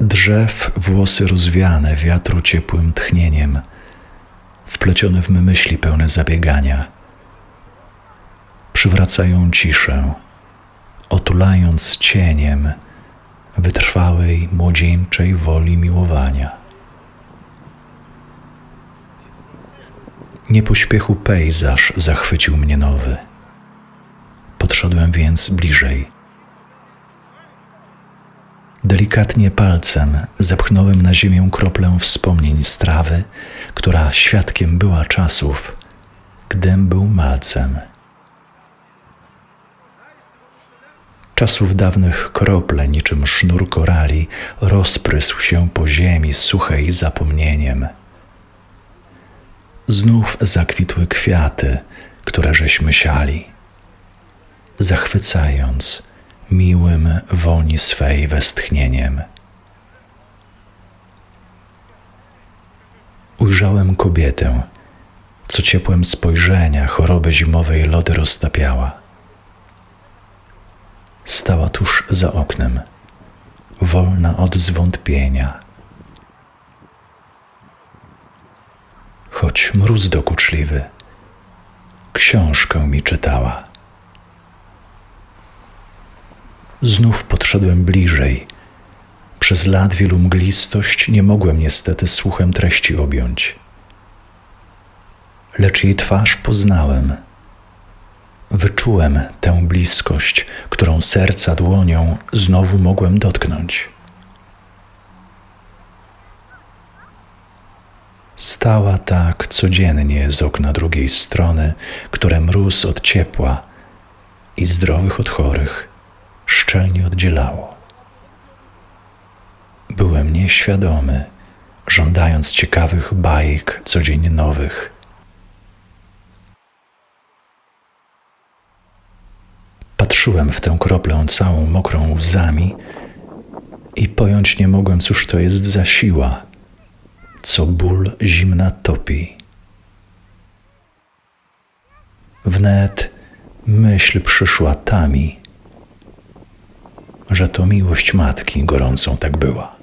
Drzew włosy rozwiane wiatru ciepłym tchnieniem, wplecione w myśli pełne zabiegania, przywracają ciszę, otulając cieniem wytrwałej młodzieńczej woli miłowania. Nie pośpiechu pejzaż zachwycił mnie nowy. Podszedłem więc bliżej. Delikatnie palcem zepchnąłem na ziemię kroplę wspomnień z trawy, która świadkiem była czasów, gdym był malcem. Czasów dawnych krople, niczym sznur korali, rozprysł się po ziemi suchej zapomnieniem. Znów zakwitły kwiaty, które żeśmy siali, zachwycając miłym woni swej westchnieniem. Ujrzałem kobietę, co ciepłem spojrzenia choroby zimowej lody roztapiała. Stała tuż za oknem, wolna od zwątpienia. choć mróz dokuczliwy, książkę mi czytała. Znów podszedłem bliżej. Przez lat wielu mglistość nie mogłem niestety słuchem treści objąć. Lecz jej twarz poznałem. Wyczułem tę bliskość, którą serca dłonią znowu mogłem dotknąć. Stała tak codziennie z okna drugiej strony, które mróz od ciepła i zdrowych od chorych szczelnie oddzielało. Byłem nieświadomy, żądając ciekawych bajek codziennie nowych. Patrzyłem w tę kroplę całą mokrą łzami i pojąć nie mogłem, cóż to jest za siła, co ból zimna topi. Wnet myśl przyszła ta mi, że to miłość matki gorącą tak była.